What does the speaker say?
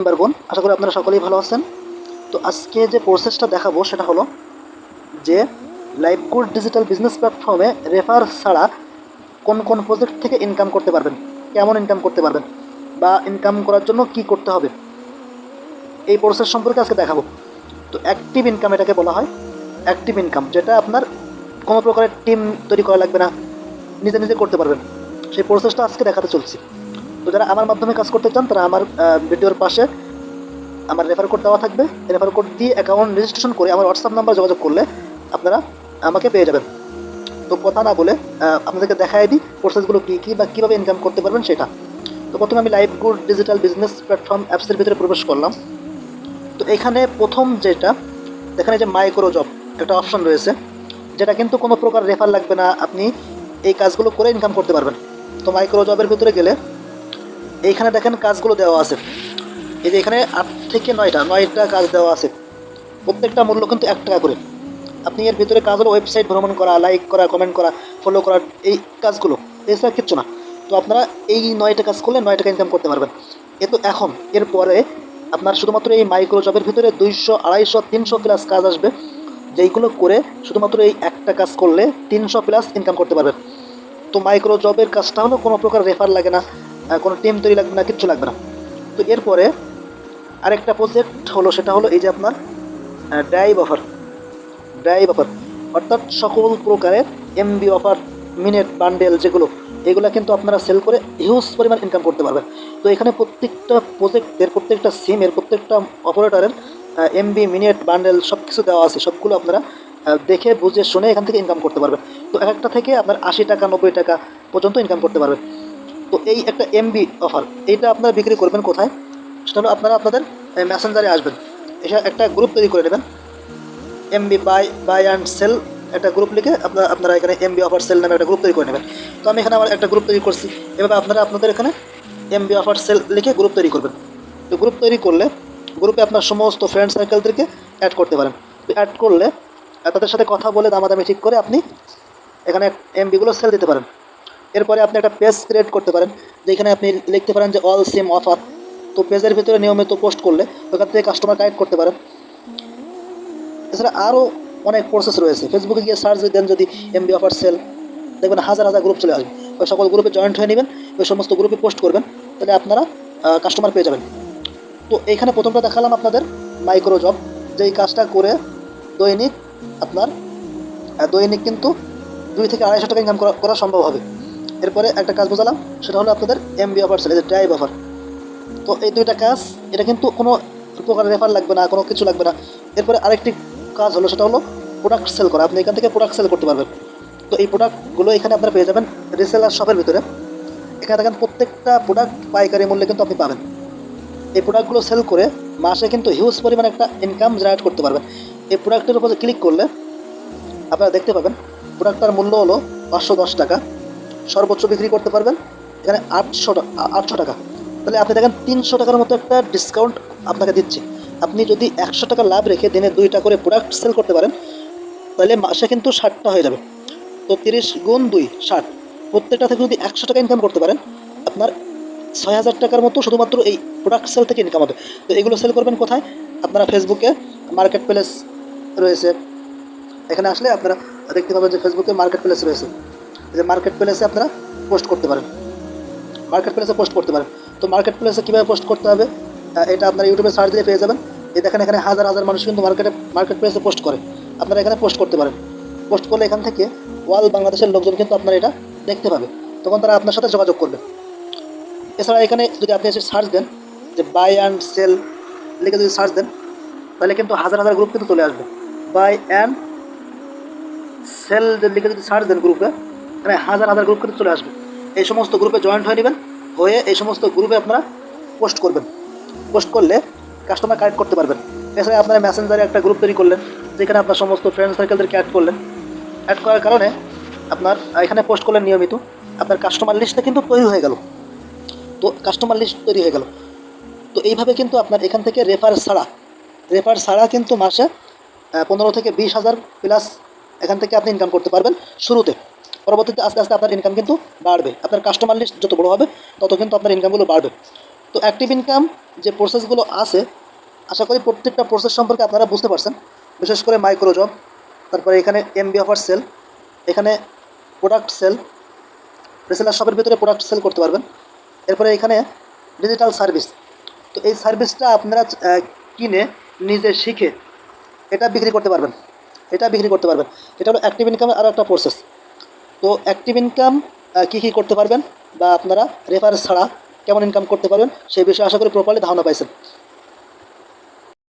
Member বোন, আশা করি আপনারা সকলেই ভালো আছেন। তো আজকে যে প্রসেসটা দেখাবো সেটা হলো যে লাইফগুড ডিজিটাল বিজনেস প্ল্যাটফর্মে রেফার ছাড়া কোন কোন প্রজেক্ট থেকে ইনকাম করতে পারবেন, কেমন ইনকাম করতে পারবেন, বা ইনকাম করার জন্য কি করতে হবে, এই প্রসেস সম্পর্কে আজকে দেখাবো। তো অ্যাক্টিভ ইনকাম এটাকে বলা হয় অ্যাক্টিভ ইনকাম যেটা আপনার কোনো প্রকারের টিম তৈরি করা লাগবে না, নিজে নিজে করতে পারবেন। সেই প্রসেসটা আজকে দেখাতে চলছি। তো যারা আমার মাধ্যমে কাজ করতে চান, তারা আমার ভিডিওর পাশে আমার রেফার কোড দেওয়া থাকবে। রেফার কোড দিয়ে অ্যাকাউন্ট রেজিস্ট্রেশন করে আমার হোয়াটসঅ্যাপ নাম্বার যোগাযোগ করলে আপনারা আমাকে পেয়ে যাবেন। তো কথা না বলে আপনাদেরকে দেখাই দিই প্রসেসগুলো কী কী বা কীভাবে ইনকাম করতে পারবেন সেটা। তো প্রথমে আমি live good digital business platform অ্যাপসের ভিতরে প্রবেশ করলাম। তো এখানে প্রথম যেটা, এখানে যে মাইক্রো জব একটা অপশন রয়েছে, যেটা কিন্তু কোনো প্রকার রেফার লাগবে না। আপনি এই কাজগুলো করে ইনকাম করতে পারবেন। তো মাইক্রো জবের ভিতরে গেলে এইখানে দেখেন কাজগুলো দেওয়া আছে। এই যে এখানে আট থেকে নয়টা নয়টা কাজ দেওয়া আছে। প্রত্যেকটা মূল্য কিন্তু এক টাকা করে। আপনি এর ভিতরে কাজ হলো ওয়েবসাইট ভ্রমণ করা লাইক করা কমেন্ট করা ফলো করা, এই কাজগুলো। এছাড়া কিচ্ছু না। তো আপনারা এই নয়টা কাজ করলে নয় টাকা ইনকাম করতে পারবেন। এ তো এখন, এরপরে আপনার শুধুমাত্র এই মাইক্রো জবের ভিতরে দুইশো, আড়াইশো, তিনশো প্লাস কাজ আসবে। যেইগুলো করে শুধুমাত্র এই একটা কাজ করলে তিনশো প্লাস ইনকাম করতে পারবেন। তো মাইক্রো জবের কাজটা হলো কোনো প্রকার রেফার লাগে না। কোনো টিম তৈরি লাগবে না, কিচ্ছু লাগবে না। তো এরপরে আরেকটা প্রজেক্ট হলো, সেটা হলো এই যে আপনার ড্রাইভ অফার ড্রাইভ অফার অর্থাৎ সকল প্রকারের এমবি অফার মিনিট বান্ডেল যেগুলো, এগুলো কিন্তু আপনারা সেল করে হিউজ পরিমাণ ইনকাম করতে পারবেন। তো এখানে প্রত্যেকটা প্রজেক্টের প্রত্যেকটা সিমের প্রত্যেকটা অপারেটরের এমবি মিনিট বান্ডেল সব কিছু দেওয়া আছে, সবগুলো আপনারা দেখে, বুঝে, শুনে এখান থেকে ইনকাম করতে পারবেন। তো এক একটা থেকে আপনার আশি টাকা, নব্বই টাকা পর্যন্ত ইনকাম করতে পারবেন। তো এই একটা এমবি অফার এইটা আপনারা বিক্রি করবেন কোথায়? সেটা হলো আপনারা আপনাদের মেসেঞ্জারে আসবেন। এটা একটা গ্রুপ তৈরি করে নেবেন। MB buy buy and sell একটা গ্রুপ লিখে আপনারা আপনারা এখানে এমবি অফার সেল নামে একটা গ্রুপ তৈরি করে নেবেন। তো আমি এখানে আমার একটা গ্রুপ তৈরি করছি। এভাবে আপনারা আপনাদের এখানে এমবি অফার সেল লিখে গ্রুপ তৈরি করবেন। তো গ্রুপ তৈরি করলে গ্রুপে আপনার সমস্ত ফ্রেন্ড সার্কেলদেরকে অ্যাড করতে পারেন। তো অ্যাড করলে তাদের সাথে কথা বলে দামাদামি ঠিক করে আপনি এখানে এমবিগুলো সেল দিতে পারেন। এরপরে আপনি একটা পেজ ক্রিয়েট করতে পারেন, যেখানে আপনি লিখতে পারেন যে অল সিম অফার তো পেজের ভিতরে নিয়মিত পোস্ট করলে ওখান থেকে কাস্টমার কালেক্ট করতে পারেন। এছাড়া আরও অনেক প্রসেস রয়েছে। ফেসবুকে গিয়ে সার্চ দেন যদি এমবি অফার সেল দেখবেন হাজার হাজার গ্রুপ চলে আসবে। ওই সকল গ্রুপে জয়েন্ট হয়ে নেবেন, ওই সমস্ত গ্রুপে পোস্ট করবেন, তাহলে আপনারা কাস্টমার পেয়ে যাবেন। তো এইখানে প্রথমটা দেখালাম আপনাদের মাইক্রো জব যেই কাজটা করে দৈনিক আপনার দৈনিক কিন্তু দুই থেকে আড়াইশো টাকা ইনকাম করা করা সম্ভব হবে। এরপরে একটা কাজ বোঝালাম, সেটা হলো আপনাদের MB offer sell drive offer তো এই দুইটা কাজ, এটা কিন্তু কোনো প্রকার রেফার লাগবে না, কোনো কিছু লাগবে না। এরপরে আরেকটি কাজ হলো, সেটা হলো প্রোডাক্ট সেল করা। আপনি এখান থেকে প্রোডাক্ট সেল করতে পারবেন। তো এই প্রোডাক্টগুলো এখানে আপনারা পেয়ে যাবেন রিসেলার শপের ভিতরে। এখানে দেখেন প্রত্যেকটা প্রোডাক্ট পাইকারি মূল্যে কিন্তু আপনি পাবেন। এই প্রোডাক্টগুলো সেল করে মাসে কিন্তু হিউজ পরিমাণে একটা ইনকাম জেনারেট করতে পারবেন। এই প্রোডাক্টের উপর ক্লিক করলে আপনারা দেখতে পাবেন প্রোডাক্টটার মূল্য হলো পাঁচশো দশ টাকা। সর্বোচ্চ বিক্রি করতে পারবেন। এখানে আটশো টাকা আটশো টাকা। তাহলে আপনি দেখেন তিনশো টাকার মতো একটা ডিসকাউন্ট আপনাকে দিচ্ছে। আপনি যদি একশো টাকা লাভ রেখে দিনে দুইটা করে প্রোডাক্ট সেল করতে পারেন, তাহলে মাসে কিন্তু ষাটটা হয়ে যাবে। তো তিরিশ গুণ দুই, ষাট। প্রত্যেকটা থেকে যদি একশো টাকা ইনকাম করতে পারেন, আপনার ছয় হাজার টাকার মতো শুধুমাত্র এই প্রোডাক্ট সেল থেকে ইনকাম হবে। তো এগুলো সেল করবেন কোথায়? আপনারা ফেসবুকে মার্কেট প্লেস রয়েছে। এখানে আসলে আপনারা দেখতে পাবেন যে ফেসবুকে মার্কেট প্লেস রয়েছে। যে মার্কেট প্লেসে আপনারা পোস্ট করতে পারেন। মার্কেট প্লেসে পোস্ট করতে পারেন। তো মার্কেট প্লেসে কীভাবে পোস্ট করতে হবে? এটা আপনারা ইউটিউবে সার্চ দিয়ে পেয়ে যাবেন। এই দেখেন এখানে হাজার হাজার মানুষ কিন্তু মার্কেটে মার্কেট প্লেসে পোস্ট করে। আপনারা এখানে পোস্ট করতে পারেন। পোস্ট করলে এখান থেকে ওয়াল বাংলাদেশের লোকজন কিন্তু আপনার এটা দেখতে পাবে। তখন তারা আপনার সাথে যোগাযোগ করবে। এছাড়া এখানে যদি আপনি এসে সার্চ দেন, যে বাই অ্যান্ড সেল লিখে যদি সার্চ দেন, তাহলে কিন্তু হাজার হাজার গ্রুপ কিন্তু চলে আসবে। বাই অ্যান্ড সেল লিখে যদি সার্চ দেন গ্রুপে এখানে হাজার হাজার গ্রুপ কিন্তু চলে আসবে। এই সমস্ত গ্রুপে জয়েন্ট হয়ে নেবেন, হয়ে এই সমস্ত গ্রুপে আপনারা পোস্ট করবেন। পোস্ট করলে কাস্টমার কালেক্ট করতে পারবেন। এছাড়া আপনারা মেসেঞ্জারে একটা গ্রুপ তৈরি করলেন, যেখানে আপনার সমস্ত ফ্রেন্ড সার্কেলদেরকে অ্যাড করলেন। অ্যাড করার কারণে আপনার এখানে পোস্ট করলেন নিয়মিত, আপনার কাস্টমার লিস্টটা কিন্তু তৈরি হয়ে গেল। তো কাস্টমার লিস্ট তৈরি হয়ে গেল। তো এইভাবে কিন্তু আপনার এখান থেকে রেফার ছাড়া রেফার ছাড়া কিন্তু মাসে পনেরো থেকে বিশ হাজার প্লাস এখান থেকে আপনি ইনকাম করতে পারবেন শুরুতে। পরবর্তীতে আস্তে আস্তে আপনার ইনকাম কিন্তু বাড়বে। আপনার কাস্টমার লিস্ট যত বড় হবে, তত কিন্তু আপনার ইনকামগুলো বাড়বে। তো অ্যাক্টিভ ইনকাম যে প্রসেসগুলো আছে, আশা করি প্রত্যেকটা প্রসেস সম্পর্কে আপনারা বুঝতে পারছেন। বিশেষ করে মাইক্রো জব তারপরে এখানে এমবি অফার সেল এখানে প্রোডাক্ট সেল রিসেলার শপের ভিতরে প্রোডাক্ট সেল করতে পারবেন। এরপরে এখানে ডিজিটাল সার্ভিস তো এই সার্ভিসটা আপনারা কিনে, নিজে শিখে এটা বিক্রি করতে পারবেন। এটা বিক্রি করতে পারবেন। এটা হলো অ্যাক্টিভ ইনকামের আরও একটা প্রসেস তো অ্যাক্টিভ ইনকাম কী কী করতে পারবেন? বা আপনারা রেফারেন্স ছাড়া কেমন ইনকাম করতে পারবেন? সেই বিষয়ে আশা করি প্রপারলি ধারণা পাইছেন।